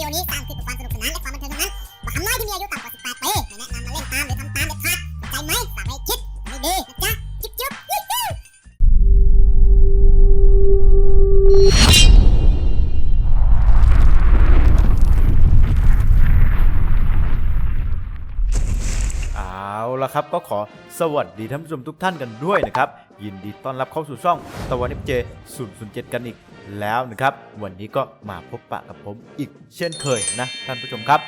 ดีโอนี้สร้างขึ้นเพื่อความสนุกสนานและความบันเทิงเท่านั้นเหมาะกับน้อยที่มีอายุต่ำกว่า 18 ปีไม่แนะนำมาเล่นตามหรือทำตามเด็ดขาดใจไหมสั่งให้คิดไม่ดีนะจ๊ะจิ๊บจิ๊บยูฮูเอาละครับก็ขอสวัสดีท่านผู้ชมทุกท่านกันด้วยนะครับ ยินดีต้อนรับเข้าสู่ช่องตะวันเอฟเจ007 กันอีก แล้วนะครับ วันนี้ก็มาพบปะกับผมอีกเช่นเคยนะท่านผู้ชมครับ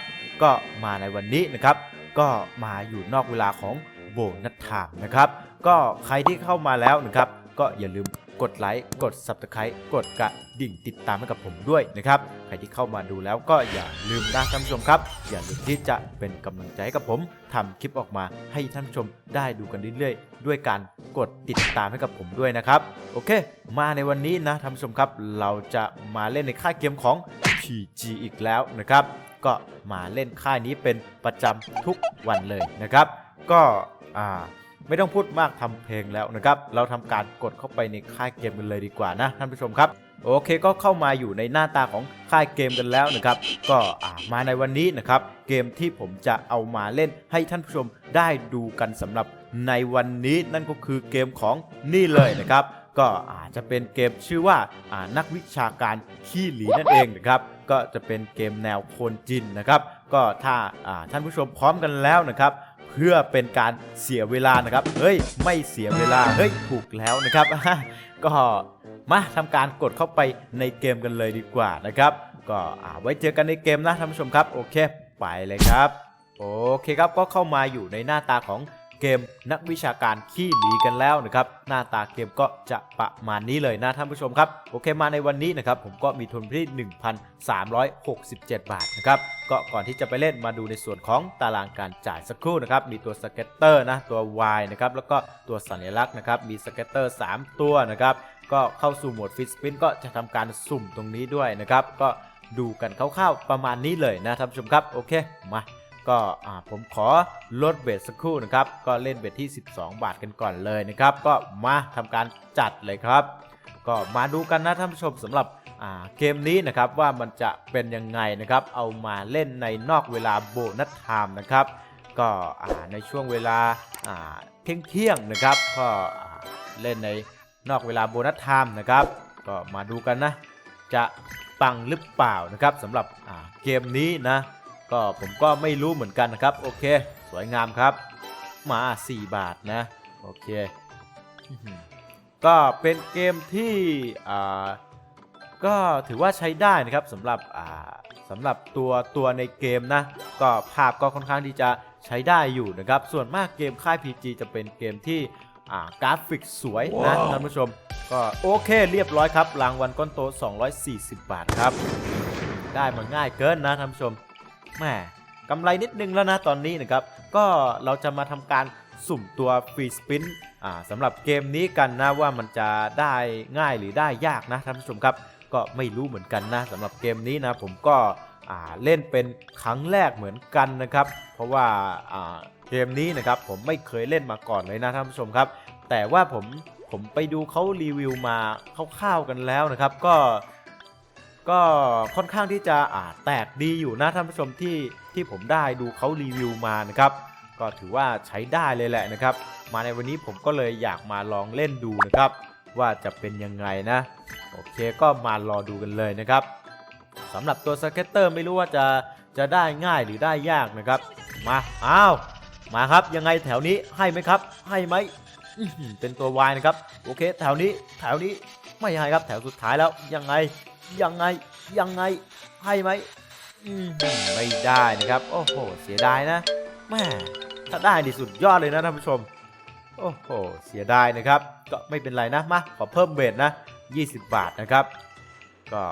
ก็มาในวันนี้นะครับ ก็มาอยู่นอกเวลาของโบนัสไทม์นะครับ ก็ใครที่เข้ามาแล้วนะครับ ก็อย่าลืม กดไลค์กด Subscribe กดกระดิ่งติดตามให้กับผมด้วยนะครับ ใครที่เข้ามาดูแล้วก็อย่าลืมนะท่านผู้ชมครับ อย่าลืมที่จะเป็นกำลังใจให้กับผมทำคลิปออกมาให้ท่านผู้ชมได้ดูกันเรื่อยๆ ด้วยการกดติดตามให้กับผมด้วยนะครับ โอเค มาในวันนี้นะท่านผู้ชมครับ เราจะมาเล่นในค่ายเกมของ PG อีกแล้วนะครับ ก็มาเล่นค่ายนี้เป็นประจำทุกวันเลยนะครับ ก็อ่า ไม่ต้องพูดมากทำเพลงแล้วนะครับ เราทำการกดเข้าไปในค่ายเกมกันเลยดีกว่านะท่านผู้ชมครับ โอเคก็เข้ามาอยู่ในหน้าตาของค่ายเกมกันแล้วนะครับ ก็มาในวันนี้นะครับ เกมที่ผมจะเอามาเล่นให้ท่านผู้ชมได้ดูกันสำหรับในวันนี้นั่นก็คือเกมของนี่เลยนะครับก็อาจจะเป็นเกมชื่อว่าานักวิชาการขี้หลีนั่นเองนะครับ ก็จะเป็นเกมแนวโคนจินนะครับ ก็ถ้าาท่านผู้ชมพร้อมกันแล้วนะครับ เพื่อเป็นการเสียเวลานะครับ เฮ้ย ไม่เสียเวลา เฮ้ย ถูกแล้วนะครับ ก็มาทำการกดเข้าไปในเกมกันเลยดีกว่านะครับ ก็ไว้เจอกันในเกมนะท่านผู้ชมครับ โอเค ไปเลยครับ โอเคครับ ก็เข้ามาอยู่ในหน้าตาของ เกมนักวิชาการขี้หลีกันแล้วนะครับหน้าตาเกมก็จะประมาณนี้เลยนะท่านผู้ชมครับโอเคมาในวันนี้นะครับผมก็มีทุนที่ 1,367 บาทนะครับก็ก่อนที่จะไปเล่นมาดูในส่วนของตารางการจ่ายสักครู่นะครับมีตัวสเก็ตเตอร์นะตัว Y นะครับแล้วก็ตัวสัญลักษณ์นะครับมีสเก็ตเตอร์ 3 ตัวนะครับก็เข้าสู่โหมดฟิตสปินก็จะทำการสุ่มตรงนี้ด้วยนะครับก็ดูกันคร่าวๆประมาณนี้เลยนะท่านผู้ชมครับโอเคมา ก็ผมขอลดเบสสักครู่นะครับ ก็เล่นเบสที่ 12 บาทกันก่อนเลยนะครับ ก็มาทำการจัดเลยครับ ก็มาดูกันนะท่านผู้ชมสำหรับเกมนี้นะครับว่ามันจะเป็นยังไงนะครับ เอามาเล่นในนอกเวลาโบนัสไทม์นะครับ ก็ในช่วงเวลาเที่ยงเที่ยงๆนะครับ ก็เล่นในนอกเวลาโบนัสไทม์นะครับ ก็มาดูกันนะ จะปังหรือเปล่านะครับสำหรับเกมนี้นะ ก็ผมก็ไม่รู้เหมือนกันนะครับ โอเค สวยงามครับ มา 4 บาทนะ โอเคอื้อหือก็เป็นเกมที่อ่าก็ถือว่าใช้ได้นะครับสำหรับอ่าสำหรับตัวตัวในเกมนะ ก็ภาพก็ค่อนข้างที่จะใช้ได้อยู่นะครับ ส่วนมากเกมค่าย PG จะเป็นเกมที่อ่ากราฟิกสวยนะท่านผู้ชม ก็โอเคเรียบร้อยครับ รางวัลก้อนโต 240 บาทครับ ได้มาง่ายเกินนะท่านผู้ชม แหมกำไรนิดนึงแล้วนะตอนนี้นะครับ ก็เราจะมาทำการสุ่มตัวฟรีสปินอ่าสำหรับเกมนี้กันนะว่ามันจะได้ง่ายหรือได้ยากนะท่านผู้ชมครับ ก็ไม่รู้เหมือนกันนะสำหรับเกมนี้นะผมก็อ่าเล่นเป็นครั้งแรกเหมือนกันนะครับ เพราะว่าอ่าเกมนี้นะครับผมไม่เคยเล่นมาก่อนเลยนะท่านผู้ชมครับ แต่ว่าผมผมไปดูเขารีวิวมาคร่าวๆกันแล้วนะครับ ก็ ก็ค่อนข้างที่จะอ่าแตกดีอยู่นะท่านผู้ชมที่ที่ผมได้ดูเขารีวิวมานะครับ ก็ถือว่าใช้ได้เลยแหละนะครับ มาในวันนี้ผมก็เลยอยากมาลองเล่นดูนะครับ ว่าจะเป็นยังไงนะ โอเคก็มารอดูกันเลยนะครับสำหรับตัวสเก็ตเตอร์ไม่รู้ว่าจะจะได้ง่ายหรือได้ยากนะครับ มาอ้าวมาครับยังไงแถวนี้ให้ไหมครับ ให้ไหมเป็นตัว Y นะครับ โอเค แถวนี้แถวนี้ไม่ให้ครับแถวสุดท้ายแล้วยังไง ยังไงยังไงให้ไหมอืมไม่ได้นะครับ โอ้โห เสียดายนะแม่ถ้าได้ดิสุดยอดเลยนะท่านผู้ชม โอ้โห เสียดายนะครับ ก็ไม่เป็นไรนะมาขอเพิ่มเบสนะ 20 บาทนะครับ ก็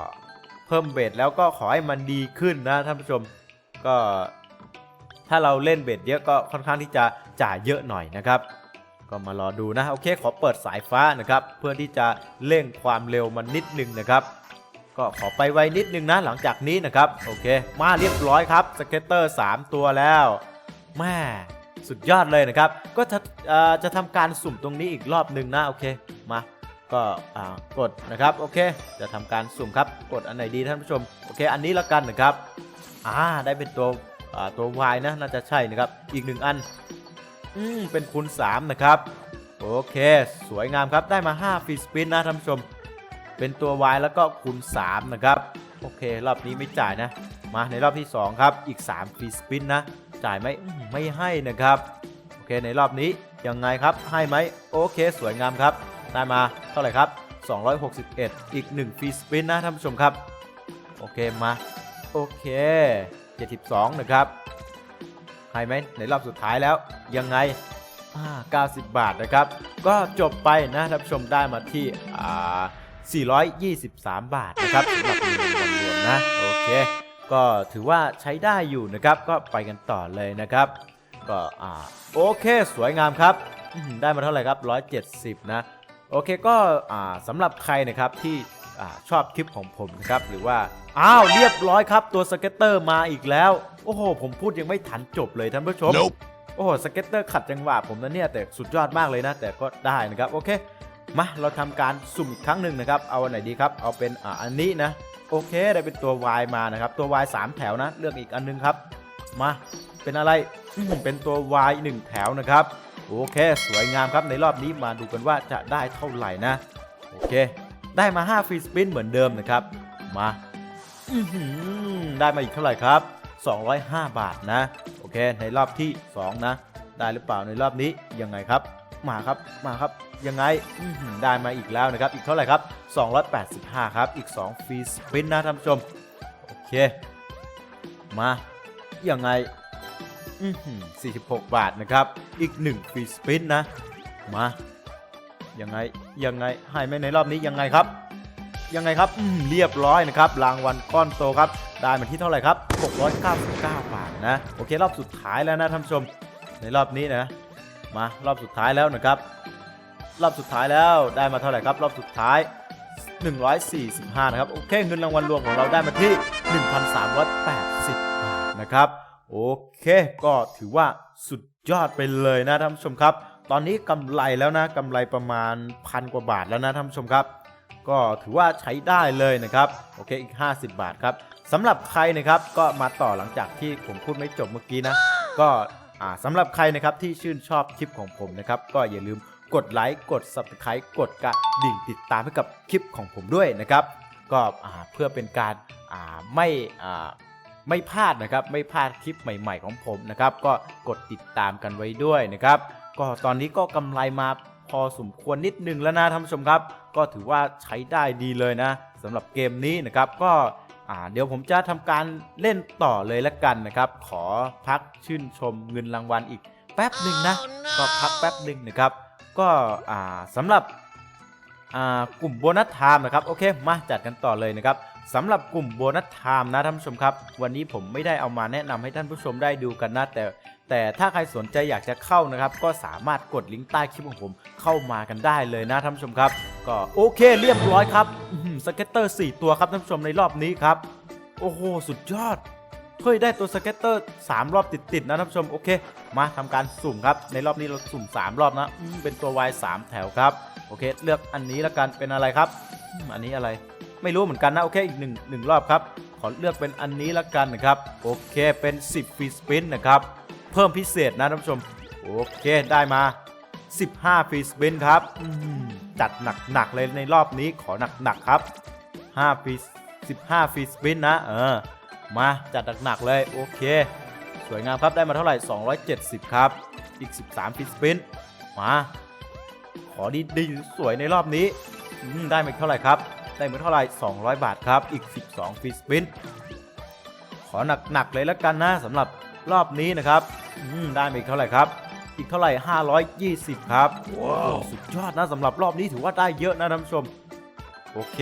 เพิ่มเบสแล้วก็ขอให้มันดีขึ้นนะท่านผู้ชม ก็ถ้าเราเล่นเบสเยอะก็ค่อนข้างที่จะจ่ายเยอะหน่อยนะครับ ก็มารอดูนะโอเค ขอเปิดสายฟ้านะครับ เพื่อที่จะเร่งความเร็วมันนิดนึงนะครับ ก็ขอไปไวนิดนึงนะหลังจากนี้นะครับ โอเค มาเรียบร้อยครับสเก็ตเตอร์ 3 ตัวแล้วแม่สุดยอดเลยนะครับ ก็จะจะทำการสุ่มตรงนี้อีกรอบหนึ่งนะโอเคมาก็กดนะครับโอเค จะทำการสุ่มครับกดอันไหนดีท่านผู้ชมโอเค อันนี้ละกันนะครับอ่าได้เป็นตัวตัว Y นะน่าจะใช่นะครับ อีกหนึ่งอันอืมเป็นคูณ3นะครับโอเค สวยงามครับได้มา5ฟรีสปินนะท่านผู้ชม เป็นตัว Y แล้วก็คูณ3นะครับ โอเค รอบนี้ไม่จ่ายนะ มาในรอบที่ 2 ครับ อีก3ฟรีสปินนะ จ่ายไหมไม่ให้นะครับ โอเคในรอบนี้ยังไงครับ ให้ไหมโอเค สวยงามครับ ได้มาเท่าไหร่ครับ 261 อีก1ฟรีสปินนะท่านผู้ชมครับ โอเคมาโอเค 72 นะครับให้ไหมในรอบสุดท้ายแล้วยังไงอ่า90 บาทนะครับ ก็จบไปนะท่านผู้ชมได้มาที่อ่า 423 บาทนะครับสำหรับเงินรวมๆนะโอเค ก็ถือว่าใช้ได้อยู่นะครับ ก็ไปกันต่อเลยนะครับ ก็อ่าโอเค สวยงามครับอื้อหือได้มาเท่าไหร่ครับ 170 นะ โอเคก็อ่าสำหรับใครนะครับที่อ่าชอบคลิปของผมนะครับหรือว่าอ้าวเรียบร้อยครับตัวสเก็ตเตอร์มาอีกแล้ว โอ้โห ผมพูดยังไม่ทันจบเลยท่านผู้ชม Nope โอ้โหสเก็ตเตอร์ขัดจังหวะผมนะเนี่ยแต่สุดยอดมากเลยนะ แต่ก็ได้นะครับโอเค มาเราทำการสุ่มอีกครั้งหนึ่งนะครับ เอาอันไหนดีครับ เอาเป็นอ่าอันนี้นะ โอเคได้เป็นตัว Y มานะครับ ตัว Y 3 แถวนะ เลือกอีกอันนึงครับ มาเป็นอะไรอืมเป็นตัว Y 1 แถวนะครับ โอเค สวยงามครับในรอบนี้มาดูกันว่าจะได้เท่าไหร่นะ โอเค ได้มา 5 ฟรีสปินเหมือนเดิมนะครับ มาได้มาอีกเท่าไหร่ครับ 205 บาทนะ โอเค ในรอบที่ 2 นะ ได้หรือเปล่าในรอบนี้ยังไงครับ มาครับมาครับยังไงได้มาอีกแล้วนะครับ อีกเท่าไหร่ครับ 285 ครับ อีก 2 ฟรีสปินนะท่านผู้ชม โอเค มายังไงอื้อหือ46 บาทนะครับ อีก 1 ฟรีสปินนะ มายังไงยังไงให้ไหมในรอบนี้ยังไงครับ ยังไงครับเรียบร้อยนะครับ รางวัลก้อนโตครับ ได้มาที่เท่าไหร่ครับ 699 บาทนะ โอเครอบสุดท้ายแล้วนะท่านผู้ชม ในรอบนี้นะ มารอบสุดท้ายแล้วนะครับ รอบสุดท้ายแล้วได้มาเท่าไหร่ครับ รอบสุดท้าย 145 นะครับ โอเค เงินรางวัลรวมของเราได้มาที่ 1,380 บาทนะครับ โอเค ก็ถือว่าสุดยอดไปเลยนะท่านผู้ชมครับ ตอนนี้กำไรแล้วนะกำไรประมาณพันกว่าบาทแล้วนะท่านผู้ชมครับ ก็ถือว่าใช้ได้เลยนะครับ โอเค อีก 50 บาทครับสำหรับใครนะครับก็มาต่อหลังจากที่ผมพูดไม่จบเมื่อกี้นะ ก็ อ่าสำหรับใครนะครับที่ชื่นชอบคลิปของผมนะครับก็อย่าลืมกดไลค์กด subscribe กดกระดิ่งติดตามให้กับคลิปของผมด้วยนะครับ ก็อ่าเพื่อเป็นการอ่าไม่อ่าไม่พลาดนะครับไม่พลาดคลิปใหม่ ๆ ของผมนะครับ ก็กดติดตามกันไว้ด้วยนะครับ ก็ตอนนี้ก็กำไรมาพอสมควรนิดนึงแล้วนะท่านผู้ชมครับ ก็ถือว่าใช้ได้ดีเลยนะสำหรับเกมนี้นะครับก็ อ่าเดี๋ยวผมจะทำการเล่นต่อเลยละกันนะครับ ขอพักชื่นชมเงินรางวัลอีกแป๊บหนึ่งนะ ก็พักแป๊บหนึ่งนะครับ ก็อ่าสำหรับอ่ากลุ่มโบนัสไทม์นะครับโอเคมาจัดกันต่อเลยนะครับสำหรับกลุ่มโบนัสไทม์นะท่านผู้ชมครับ วันนี้ผมไม่ได้เอามาแนะนำให้ท่านผู้ชมได้ดูกันนะแต่ แต่ถ้าใครสนใจอยากจะเข้านะครับ ก็สามารถกดลิงก์ใต้คลิปของผมเข้ามากันได้เลยนะท่านผู้ชมครับ ก็โอเคเรียบร้อยครับสเก็ตเตอร์ 4 ตัวครับท่านผู้ชมในรอบนี้ครับ โอ้โหสุดยอดเฮ้ยได้ตัวสเก็ตเตอร์ 3 รอบติดๆนะท่านผู้ชมโอเค มาทำการสุ่มครับ ในรอบนี้เราสุ่ม 3 รอบนะเป็นตัว Y 3แถวครับโอเค เลือกอันนี้แล้วกันเป็นอะไรครับ อันนี้อะไรไม่รู้เหมือนกันนะโอเคอีก1 1รอบครับ ขอเลือกเป็นอันนี้แล้วกันนะครับ โอเคเป็น 10ฟรีสปินนะครับ เพิ่มพิเศษนะท่านผู้ชม โอเคได้มา 15ฟรีสปินครับจัดหนักๆเลยในรอบนี้ขอหนักๆครับ5ฟรี15ฟรีสปินนะ เออ มาจัดหนักๆเลย โอเค สวยงามครับได้มาเท่าไหร่ 270 ครับ อีก 13ฟรีสปินมาขอดีดีๆสวยในรอบนี้ได้มาเท่าไหร่ครับ ได้มาเท่าไหร่ 200 บาทครับ อีก 12ฟรีสปินขอหนักๆเลยแล้วกันนะสำหรับ รอบนี้นะครับอืมได้มาอีกเท่าไหร่ครับ อีกเท่าไหร่ 520 ครับ ว้าว สุดยอดนะสำหรับรอบนี้ถือว่าได้เยอะนะท่านผู้ชม โอเค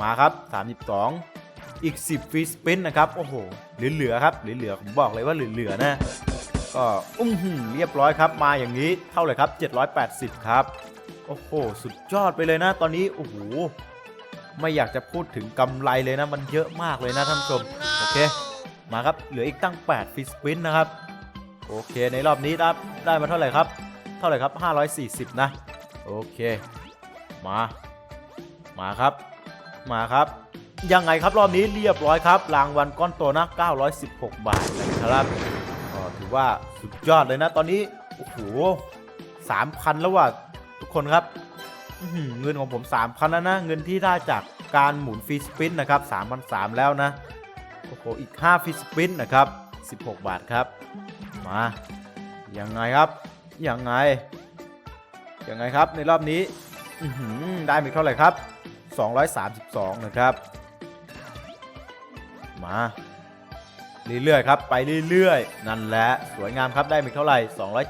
มาครับ 32 อีก 10ฟรีสปินนะครับ โอ้โห เหลือๆครับ เหลือๆ ผมบอกเลยว่าเหลือๆนะ ก็อุ้มหืมเรียบร้อยครับ มาอย่างนี้เท่าไหร่ครับ 780 ครับ โอ้โห สุดยอดไปเลยนะ ตอนนี้ โอ้โห ไม่อยากจะพูดถึงกำไรเลยนะ มันเยอะมากเลยนะท่านผู้ชม โอเค มาครับ เหลืออีกตั้ง 8ฟรีสปินนะครับ โอเค ในรอบนี้ได้ได้มาเท่าไหร่ครับ เท่าไหร่ครับ 540 นะ โอเค มา มาครับ มาครับ ยังไงครับรอบนี้เรียบร้อยครับ รางวัลก้อนโตนะ 916 บาทนะครับก็ถือว่าสุดยอดเลยนะ ตอนนี้ โอ้โห3,000แล้วว่ะทุกคนครับเงินของผม3,000แล้วนะ เงินที่ได้จากการหมุนฟรีสปินนะครับ3,003แล้วนะ โอ้โหอีก 5ฟรีสปินนะครับ 16 บาทครับ มายังไงครับยังไงยังไงครับในรอบนี้ได้ไปเท่าไหร่ครับ 232 นะครับ มาเรื่อยๆครับไปเรื่อยๆ นั่นแหละสวยงามครับได้ไปเท่าไหร่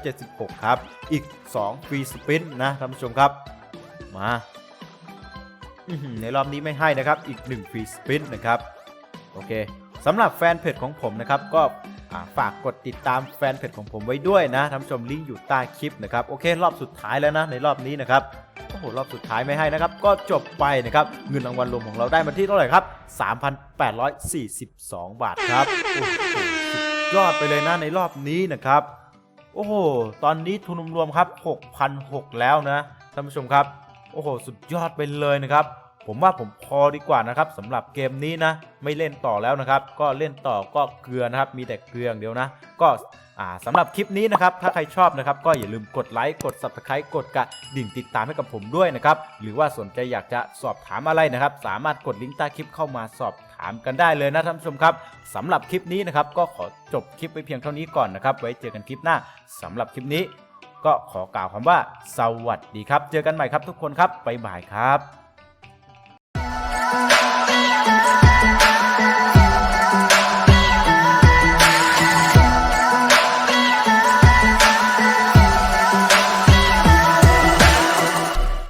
276 ครับ อีก 2 ฟรีสปินนะท่านผู้ชมครับ มาในรอบนี้ไม่ให้นะครับอีก 1 ฟรีสปินนะครับ โอเค สำหรับแฟนเพจของผมนะครับก็ฝากกดติดตามแฟนเพจของผมไว้ด้วยนะท่านผู้ชมลิงก์อยู่ใต้คลิปนะครับโอเค รอบสุดท้ายแล้วนะในรอบนี้นะครับโอ้โหรอบสุดท้ายไม่ให้นะครับ ก็จบไปนะครับเงินรางวัลรวมของเราได้มาที่เท่าไหร่ครับ 3,842 บาทครับโอ้โหสุดยอดไปเลยนะในรอบนี้นะครับ โอ้โหตอนนี้ทุนรวมครับ6,006แล้วนะท่านผู้ชมครับ โอ้โห สุดยอดไปเลยนะครับ ผมว่าผมพอดีกว่านะครับสำหรับเกมนี้นะ ไม่เล่นต่อแล้วนะครับ ก็เล่นต่อก็เกลือนะครับ มีแต่เกลืออย่างเดียวนะ ก็อ่าสำหรับคลิปนี้นะครับ ถ้าใครชอบนะครับ ก็อย่าลืมกดไลค์กด subscribe กดกระดิ่งติดตามให้กับผมด้วยนะครับ หรือว่าสนใจอยากจะสอบถามอะไรนะครับ สามารถกดลิงก์ใต้คลิปเข้ามาสอบถามกันได้เลยนะท่านผู้ชมครับสำหรับคลิปนี้นะครับ ก็ขอจบคลิปไปเพียงเท่านี้ก่อนนะครับ ไว้เจอกันคลิปหน้าสำหรับคลิปนี้ ก็ขอกล่าวคำว่า สวัสดีครับ เจอกันใหม่ครับทุกคนครับบ๊ายบายครับ Bye.